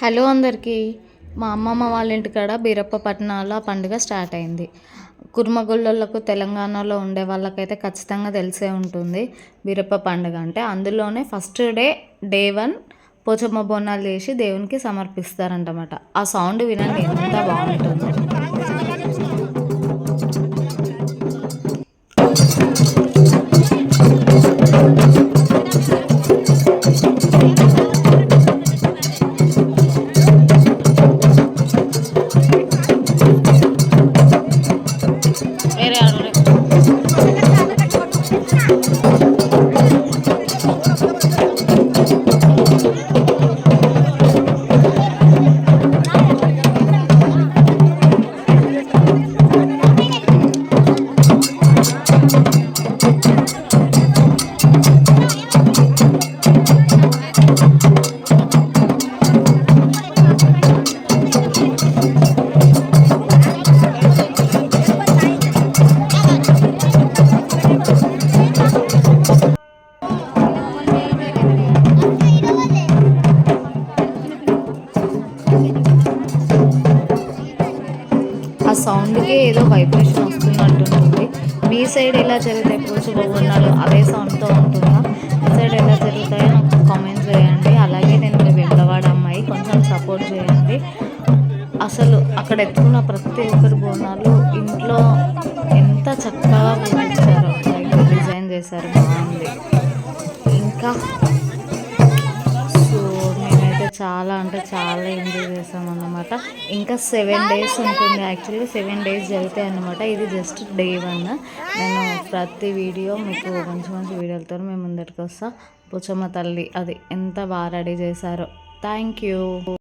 Hello అందరికీ. మా అమ్మమ్మ వాళ్ళ ఇంటికాడ బీరప్ప పట్టణాల పండుగ స్టార్ట్ అయింది. కుర్మగొళ్ళకు తెలంగాణలో ఉండే వాళ్ళకైతే ఖచ్చితంగా తెలిసే ఉంటుంది బీరప్ప పండుగ అంటే. అందులోనే first day day one Pochamma Bonalu చేసి దేవునికి సమర్పిస్తారంటమాట. ఆ సౌండ్ వినండి ఎంత బాగుంటుందో. సౌండ్కి ఏదో వైబ్రేషన్ వస్తున్నట్టుంది మీ సైడ్ ఎలా జరుగుతాయి పూచి బొమ్మలు అదే సౌండ్తో ఉంటుందా? మీ సైడ్ ఎలా జరుగుతాయో నాకు కామెంట్ చేయండి. అలాగే నేను మీ వెళ్ళవాడ అమ్మాయి కొంచెం సపోర్ట్ చేయండి. అసలు అక్కడ ఎత్తుకున్న ప్రతి ఒక్కరి బోనాలు ఇంట్లో ఎంత చక్కగా పూజించారో డిజైన్ చేశారు బాగుంది. ఇంకా చాలా అంటే చాలా ఎంజాయ్ చేసాం అన్నమాట. ఇంకా సెవెన్ డేస్ ఉంటుంది యాక్చువల్గా. సెవెన్ డేస్ జరుగుతాయి అన్నమాట. ఇది జస్ట్ డే వన్. నేను ప్రతి వీడియో మీకు మంచి మంచి వీడియోలతో మేము ముందరికి వస్తా. పుచ్చమ్మ తల్లి అది ఎంత బాగా రెడీ చేశారో. Thank you